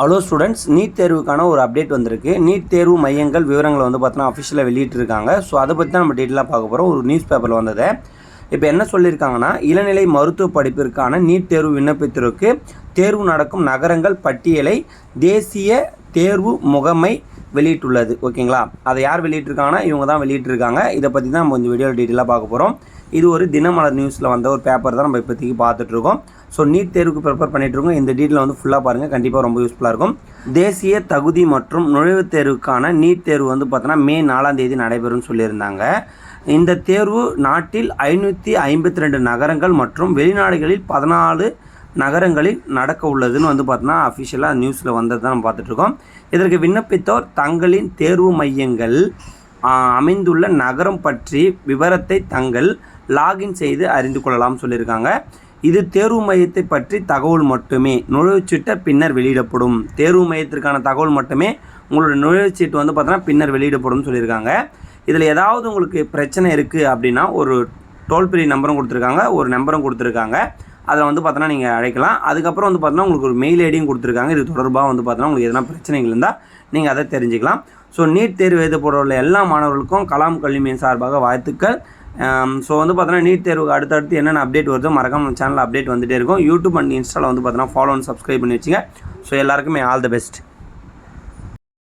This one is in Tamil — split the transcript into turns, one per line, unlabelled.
ஹலோ ஸ்டூடெண்ட்ஸ் நீட் தேர்வுக்கான ஒரு அப்டேட் வந்திருக்கு. நீட் தேர்வு மையங்கள் விவரங்களை வந்து பார்த்தோன்னா அஃபிஷியலாக வெளியிட்டிருக்காங்க. ஸோ அதை பற்றி தான் நம்ம டீட்டெயிலாக பார்க்க போகிறோம் ஒரு நியூஸ் பேப்பரில் வந்தது. இப்போ என்ன சொல்லியிருக்காங்கன்னா இளநிலை மருத்துவ படிப்பிற்கான நீட் தேர்வு விண்ணப்பித்தருக்கு. தேர்வு நடக்கும் நகரங்கள் பட்டியலை தேசிய தேர்வு முகமை வெளியிட்டுள்ளது. ஓகேங்களா அதை யார் வெளியிட்டிருக்காங்கன்னா இவங்க தான் வெளியிட்டிருக்காங்க. இதை பற்றி தான் நம்ம கொஞ்சம் வீடியோ டீட்டெயிலாக பார்க்க போகிறோம் இது ஒரு தினமலர் நியூஸில் வந்த ஒரு பேப்பர் தான் நம்ம இப்போதைக்கு பார்த்துட்ருக்கோம். ஸோ நீட் தேர்வுக்கு ப்ரிப்பேர் பண்ணிகிட்ருக்கோம் இந்த டீட்டெயில் வந்து ஃபுல்லாக பாருங்கள் கண்டிப்பாக ரொம்ப யூஸ்ஃபுல்லாக இருக்கும். தேசிய தகுதி மற்றும் நுழைவுத் தேர்வுக்கான நீட் தேர்வு வந்து பார்த்தோன்னா மே நாலாம் தேதி நடைபெறும்னு சொல்லியிருந்தாங்க. இந்த தேர்வு நாட்டில் ஐநூற்றி ஐம்பத்தி ரெண்டு நகரங்கள் மற்றும் வெளிநாடுகளில் பதினாலு நகரங்களில் நடக்க உள்ளதுன்னு வந்து பார்த்தோன்னா அஃபிஷியலாக நியூஸில் வந்தது தான் நம்ம பார்த்துட்ருக்கோம். இதற்கு விண்ணப்பித்தோர் தங்களின் தேர்வு மையங்கள் அமைந்துள்ள நகரம் பற்றி விவரத்தை தங்கள் லாகின் செய்து அறிந்து கொள்ளலாம் சொல்லியிருக்காங்க. இது தேர்வு மையத்தை பற்றி தகவல் மட்டுமே. நுழைவுச்சீட்டை பின்னர் வெளியிடப்படும். தேர்வு மையத்திற்கான தகவல் மட்டுமே உங்களோட நுழைவுச்சீட்டு வந்து பார்த்தோன்னா பின்னர் வெளியிடப்படும் சொல்லியிருக்காங்க. இதில் ஏதாவது உங்களுக்கு பிரச்சனை இருக்குது அப்படின்னா ஒரு டோல் ஃப்ரீ நம்பரும் கொடுத்துருக்காங்க. ஒரு நம்பரும் கொடுத்துருக்காங்க. அதில் வந்து பார்த்தோன்னா நீங்கள் அழைக்கலாம். அதுக்கப்புறம் வந்து பார்த்தோன்னா உங்களுக்கு ஒரு மெயில் ஐடியும் கொடுத்துருக்காங்க. இது தொடர்பாக வந்து பார்த்தோன்னா உங்களுக்கு எதனா பிரச்சனைகள் இருந்தால் நீங்கள் அதை தெரிஞ்சுக்கலாம். ஸோ நீட் தேர்வு எழுத உள்ள எல்லா மாணவர்களுக்கும் கலாம் கல்விமையின் சார்பாக வாழ்த்துக்கள். ஸோ வந்து பார்த்தோன்னா நீட் தேர்வுக்கு அடுத்தடுத்து என்னென்ன அப்டேட் வருதோ மறக்காம சேனலில் அப்டேட் வந்துட்டே இருக்கும். யூடியூப் அண்ட் இன்ஸ்டாவில் வந்து பார்த்தோன்னா ஃபாலோ அண்ட் சப்ஸ்கிரைப் பண்ணி வச்சுங்க. ஸோ எல்லாருக்குமே ஆல் தி பெஸ்ட்